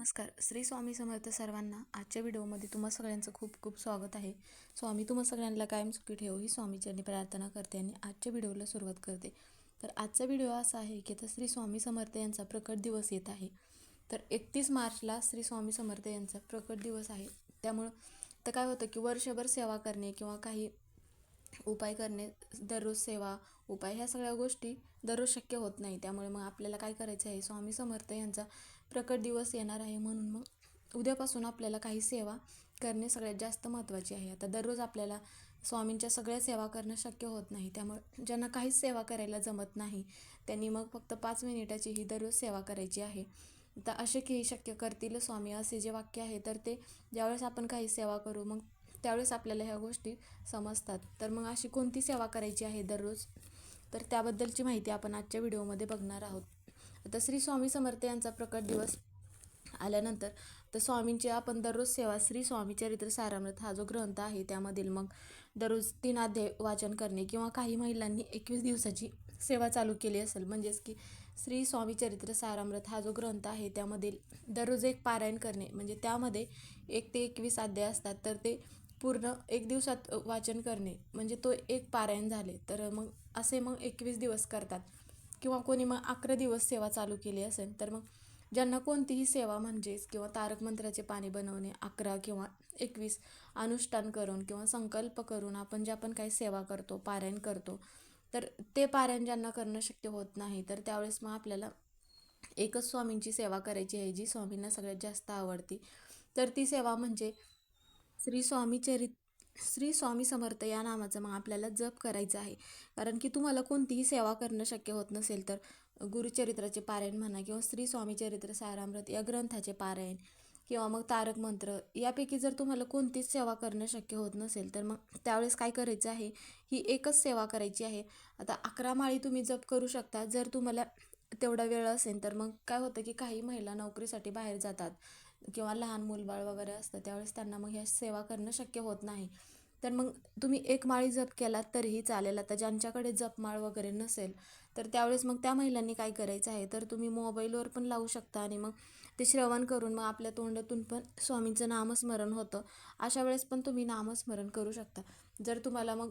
नमस्कार. श्री स्वामी समर्थ सर्वांना आजच्या व्हिडिओमध्ये तुम्हा सगळ्यांचं खूप खूप स्वागत आहे. स्वामी तुम्हा सगळ्यांना कायम सुखी ठेवू ही स्वामीचरणी प्रार्थना करते आणि आजच्या व्हिडिओला सुरुवात करते. तर आजचा व्हिडिओ असा आहे की आता श्री स्वामी समर्थ यांचा प्रकट दिवस येत आहे. तर एकतीस मार्चला श्री स्वामी समर्थ यांचा प्रकट दिवस आहे. त्यामुळं तर काय होतं की वर्षभर सेवा करणे किंवा काही उपाय करणे दररोज सेवा उपाय ह्या सगळ्या गोष्टी दररोज शक्य होत नाही. त्यामुळे मग आपल्याला काय करायचं आहे? स्वामी समर्थ यांचा प्रकट दिवस येणार आहे म्हणून मग उद्यापासून आपल्याला काही सेवा करणे सगळ्यात जास्त महत्त्वाचे आहे. आता दररोज आपल्याला स्वामींच्या सगळ्या सेवा करणं शक्य होत नाही. त्यामुळे ज्यांना काहीच सेवा करायला जमत नाही त्यांनी मग फक्त पाच मिनिटाची ही दररोज सेवा करायची आहे. तर असे की शक्य करतील स्वामी असे जे वाक्य आहे तर ते ज्यावेळेस आपण काही सेवा करू मग त्यावेळेस आपल्याला ह्या गोष्टी समजतात. तर मग अशी कोणती सेवा करायची आहे दररोज? तर त्याबद्दलची माहिती आपण आजच्या व्हिडिओमध्ये बघणार आहोत. आता श्री स्वामी समर्थ यांचा प्रकट दिवस आल्यानंतर तर स्वामींची आपण दररोज सेवा श्री स्वामी चरित्र सारामृत हा जो ग्रंथ आहे त्यामधील मग दररोज तीन अध्याय वाचन करणे किंवा काही महिलांनी एकवीस दिवसाची सेवा चालू केली असेल म्हणजेच की श्री स्वामी चरित्र सारामृत हा जो ग्रंथ आहे त्यामधील दररोज एक पारायण करणे म्हणजे त्यामध्ये एक ते एकवीस अध्याय असतात तर ते पूर्ण एक दिवसात वाचन करणे म्हणजे तो एक पारायण झाले तर मग असे मग एकवीस दिवस करतात. किंवा कोणी मग अकरा दिवस सेवा चालू केली असेल तर मग ज्यांना कोणतीही सेवा म्हणजेच किंवा तारक मंत्राचे पाणी बनवणे अकरा किंवा एकवीस अनुष्ठान करून किंवा संकल्प करून आपण ज्या आपण काही सेवा करतो पारायण करतो तर ते पारायण ज्यांना करणं शक्य होत नाही तर त्यावेळेस मग आपल्याला एकच स्वामींची सेवा करायची आहे जी स्वामींना सगळ्यात जास्त आवडती. तर ती सेवा म्हणजे श्री स्वामी चरित श्री स्वामी समर्थ या नामाचा मग आपल्याला जप करायचा आहे. कारण की तुम्हाला कोणतीही सेवा करणं शक्य होत नसेल तर गुरुचरित्राचे पारायण म्हणा किंवा श्री स्वामी चरित्र सारामृत या ग्रंथाचे पारायण किंवा मग तारक मंत्र यापैकी जर तुम्हाला कोणतीच सेवा करणं शक्य होत नसेल तर मग त्यावेळेस काय करायचं आहे? ही एकच सेवा करायची आहे. आता अकरा माळी तुम्ही जप करू शकता. जर तुम्हाला तेवढा वेळ असेल तर मग काय होतं की काही महिला नोकरीसाठी बाहेर जातात. किंवा लहान मूलबाळ वगैरे असतं त्यावेळेस त्यांना मग ह्या सेवा करणं शक्य होत नाही. तर मग तुम्ही एक माळी जप केलात तरीही चालेल. आता ज्यांच्याकडे जपमाळ वगैरे नसेल तर त्यावेळेस मग त्या महिलांनी काय करायचं आहे? तर तुम्ही मोबाईलवर पण लावू शकता आणि मग ते श्रवण करून मग आपल्या तोंडातून पण स्वामींचं नामस्मरण होतं. अशा वेळेस पण तुम्ही नामस्मरण करू शकता. जर तुम्हाला मग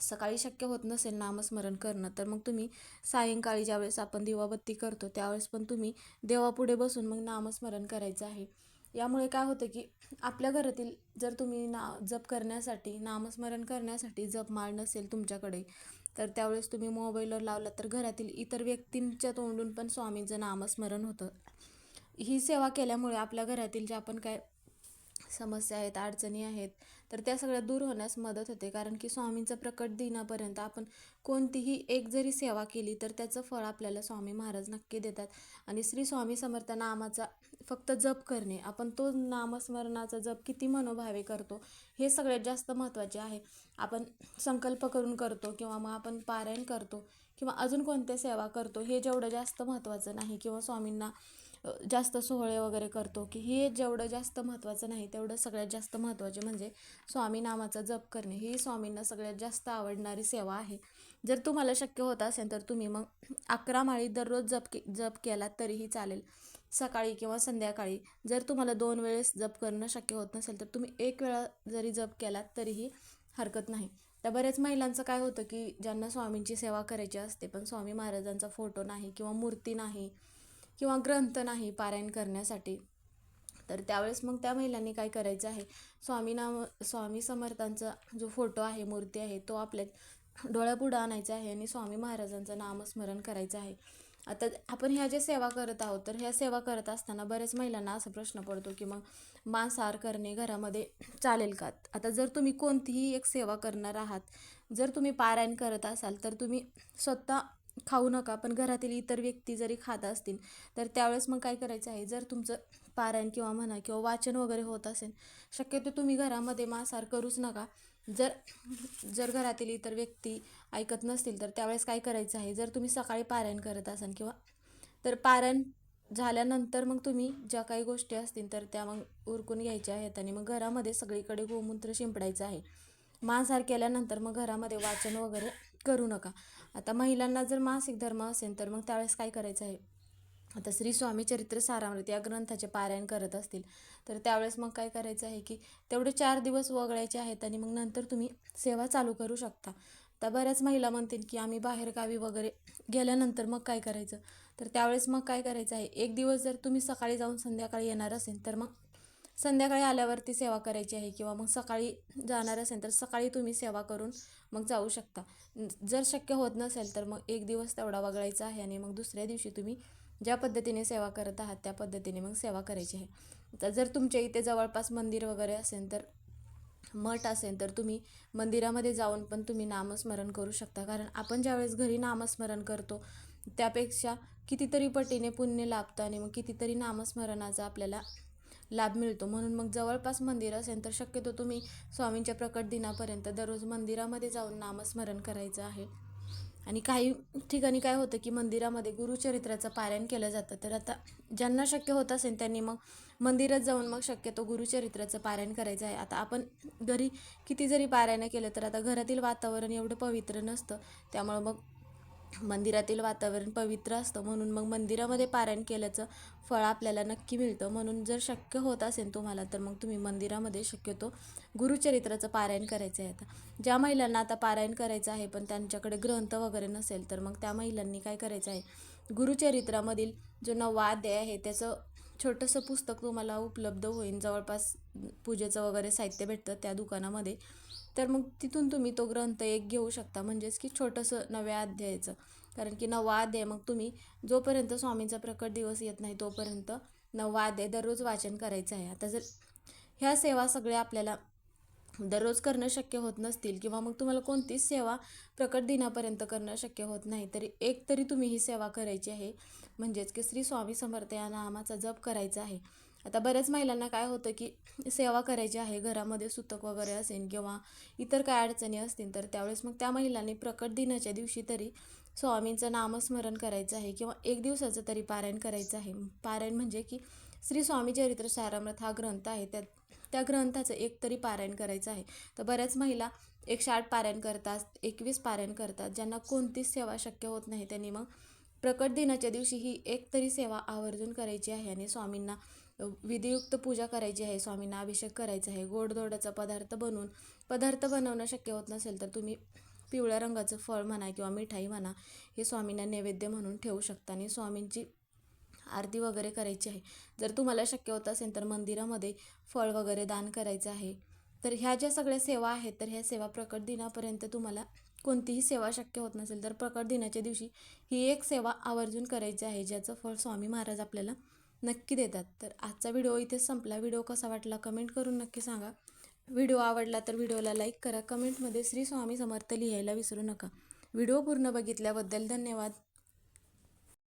सकाळी शक्य होत नसेल नामस्मरण करणं तर मग तुम्ही सायंकाळी ज्यावेळेस आपण दिवाबत्ती करतो त्यावेळेस पण तुम्ही देवापुढे बसून मग नामस्मरण करायचं आहे. यामुळे काय होतं की आपल्या घरातील जर तुम्ही ना जप करण्यासाठी नामस्मरण करण्यासाठी जपमाळ नसेल तुमच्याकडे तर त्यावेळेस तुम्ही मोबाईलवर लावला तर घरातील इतर व्यक्तींच्या तोंडून पण स्वामींचं नामस्मरण होतं. ही सेवा केल्यामुळे आपल्या घरातील जे आपण काय समस्या आहेत अडचणी आहेत तर त्या सगळ्या दूर होण्यास मदत होते. कारण की स्वामींचं प्रकट दिनापर्यंत आपण कोणतीही एक जरी सेवा केली तर त्याचं फळ आपल्याला स्वामी महाराज नक्की देतात. आणि श्री स्वामी समर्थ नामाचा फक्त जप करणे आपण तो नामस्मरणाचा जप किती मनोभावे करतो हे सगळ्यात जास्त महत्त्वाचे आहे. आपण संकल्प करून करतो किंवा मग आपण पारायण करतो किंवा अजून कोणत्या सेवा करतो हे जेवढं जास्त महत्त्वाचं नाही. किंवा स्वामींना जास्त सोहळे वगैरे करतो की हे जेवढं जास्त महत्त्वाचं नाही तेवढं सगळ्यात जास्त महत्त्वाचे म्हणजे स्वामी नामाचा जप करणे. ही स्वामींना सगळ्यात जास्त आवडणारी सेवा आहे. जर तुम्हाला शक्य होत असेल तर तुम्ही मग अकरा माळी दररोज जप के जप केलात तरीही चालेल. सकाळी किंवा संध्याकाळी जर तुम्हाला दोन वेळेस जप करणं शक्य होत नसेल तर तुम्ही एक वेळा जरी जप केलात तरीही हरकत नाही. तर बऱ्याच महिलांचं काय होतं की ज्यांना स्वामींची सेवा करायची असते पण स्वामी महाराजांचा फोटो नाही किंवा मूर्ती नाही किंवा ग्रंथ नाही पारायण करण्यासाठी. तर त्यावेळेस मग त्या महिलांनी काय करायचं आहे? स्वामी नाम स्वामी समर्थांचा जो फोटो आहे मूर्ती आहे तो आपल्या डोळ्यापुढं आणायचा आहे आणि स्वामी महाराजांचं नामस्मरण करायचं आहे. आता आपण ह्या ज्या सेवा करत आहोत तर ह्या सेवा करत असताना बऱ्याच महिलांना असा प्रश्न पडतो की मग मांसाहार करणे घरामध्ये चालेल का? आता जर तुम्ही कोणतीही एक सेवा करणार आहात जर तुम्ही पारायण करत असाल तर तुम्ही स्वतः खाऊ नका पण घरातील इतर व्यक्ती जरी खात असतील तर त्यावेळेस मग काय करायचं आहे? जर तुमचं पारायण किंवा म्हणा किंवा वाचन वगैरे होत असेल शक्यतो तुम्ही घरामध्ये मांसाहार करूच नका. जर जर घरातील इतर व्यक्ती ऐकत नसतील तर त्यावेळेस काय करायचं आहे? जर तुम्ही सकाळी पारायण करत असाल किंवा तर पारायण झाल्यानंतर मग तुम्ही ज्या काही गोष्टी असतील तर त्या मग उरकून घ्यायच्या आहेत आणि मग घरामध्ये सगळीकडे गोमूत्र शिंपडायचं आहे. मांसाहार केल्यानंतर मग घरामध्ये वाचन वगैरे करू नका. आता महिलांना जर मासिक धर्म असेल तर मग त्यावेळेस काय करायचं आहे? आता श्री स्वामी चरित्र सारामृत या ग्रंथाचे पारायण करत असतील तर त्यावेळेस मग काय करायचं आहे की तेवढे चार दिवस वगळायचे आहेत आणि मग नंतर तुम्ही सेवा चालू करू शकता. तर बऱ्याच महिला म्हणतील की आम्ही बाहेरगावी वगैरे गेल्यानंतर मग काय करायचं? तर त्यावेळेस मग काय करायचं आहे? एक दिवस जर तुम्ही सकाळी जाऊन संध्याकाळी येणार असेल तर मग संध्याकाळी आल्यावरती सेवा करायची आहे किंवा मग सकाळी जाणार असेल तर सकाळी तुम्ही सेवा करून मग जाऊ शकता. जर शक्य होत नसेल तर मग एक दिवस तेवढा वगळायचा आहे आणि मग दुसऱ्या दिवशी तुम्ही ज्या पद्धतीने सेवा करत आहात त्या पद्धतीने मग सेवा करायची आहे. तर जर तुमच्या इथे जवळपास मंदिर वगैरे असेल तर मठ असेल तर तुम्ही मंदिरामध्ये जाऊन पण तुम्ही नामस्मरण करू शकता. कारण आपण ज्यावेळेस घरी नामस्मरण करतो त्यापेक्षा कितीतरी पटीने पुण्य लाभतं आणि मग कितीतरी नामस्मरणाचा आपल्याला लाभ मिळतो. म्हणून मग जवळपास मंदिर असेल तर शक्यतो तुम्ही स्वामींच्या प्रकट दिनापर्यंत दररोज मंदिरामध्ये जाऊन नामस्मरण करायचं आहे. आणि काही ठिकाणी काय होतं की मंदिरामध्ये गुरुचरित्राचं पारायण केलं जातं. तर आता ज्यांना शक्य होत असेल त्यांनी मग मंदिरात जाऊन मग शक्यतो गुरुचरित्राचं पारायण करायचं आहे. आता आपण घरी किती जरी पारायण केलं तर आता घरातील वातावरण एवढं पवित्र नसतं. त्यामुळं मग मंदिरातील वातावरण पवित्र असतं म्हणून मग मंदिरामध्ये पारायण केल्याचं फळ आपल्याला नक्की मिळतं. म्हणून जर शक्य होत असेल तुम्हाला तर मग तुम्ही मंदिरामध्ये शक्यतो गुरुचरित्राचं पारायण करायचं आहे आता. ज्या महिलांना आता पारायण करायचं आहे पण त्यांच्याकडे ग्रंथ वगैरे नसेल तर मग त्या महिलांनी काय करायचं आहे? गुरुचरित्रामधील जो नवा अध्याय आहे त्याचं छोटंसं पुस्तक तुम्हाला उपलब्ध होईल जवळपास पूजेचं वगैरे साहित्य भेटतं त्या दुकानामध्ये. तर मग तिथून तुम्ही तो ग्रंथ एक घेऊ शकता. म्हणजेच की छोटंसं नव्या अध्यायाचं. कारण की नवा अध्याय मग तुम्ही जोपर्यंत स्वामींचा प्रकट दिवस येत नाही तोपर्यंत नवा अध्याय दररोज वाचन करायचं आहे. आता जर ह्या सेवा सगळ्या आपल्याला दररोज करणं शक्य होत नसतील किंवा मग तुम्हाला कोणतीच सेवा प्रकट दिनापर्यंत करणं शक्य होत नाही तरी एक तरी तुम्ही ही सेवा करायची आहे. म्हणजेच की श्री स्वामी समर्थ या नामाचा जप करायचा आहे. आता बऱ्याच महिलांना काय होतं की सेवा करायची आहे घरामध्ये सुतक वगैरे असेल किंवा इतर काय अडचणी असतील तर त्यावेळेस मग त्या महिलांनी प्रकट दिनाच्या दिवशी तरी स्वामींचं नामस्मरण करायचं आहे किंवा एक दिवसाचं तरी पारायण करायचं आहे. पारायण म्हणजे की श्री स्वामी चरित्र सारामृत हा ग्रंथ आहे त्यात त्या ग्रंथाचं एक तरी पारायण करायचं आहे. तर बऱ्याच महिला एकशे आठ पारायण करतात एकवीस पारायण करतात ज्यांना कोणतीच सेवा शक्य होत नाही. त्यांनी मग प्रकट दिनाच्या दिवशी ही एक तरी सेवा आवर्जून करायची आहे आणि स्वामींना विधियुक्त पूजा करायची आहे स्वामींना अभिषेक करायचा आहे गोडधोडाचा पदार्थ बनवून पदार्थ बनवणं शक्य होत नसेल तर तुम्ही पिवळ्या रंगाचं फळ म्हणा किंवा मिठाई म्हणा हे स्वामींना नैवेद्य म्हणून ठेवू शकता आणि स्वामींची आरती वगैरे करायची आहे. जर तुम्हाला शक्य होत असेल तर मंदिरामध्ये फळ वगैरे दान करायचं आहे. तर ह्या ज्या सगळ्या सेवा आहेत तर ह्या सेवा प्रकट दिनापर्यंत तुम्हाला कोणतीही सेवा शक्य होत नसेल तर प्रकट दिनाच्या दिवशी ही एक सेवा आवर्जून करायची आहे ज्याचं फळ स्वामी महाराज आपल्याला नक्की देतात. तर आजचा व्हिडिओ इथेच संपला. व्हिडिओ कसा वाटला कमेंट करून नक्की सांगा. व्हिडिओ आवडला तर व्हिडिओला लाईक करा. कमेंटमध्ये श्री स्वामी समर्थ लिहायला विसरू नका. व्हिडिओ पूर्ण बघितल्याबद्दल धन्यवाद.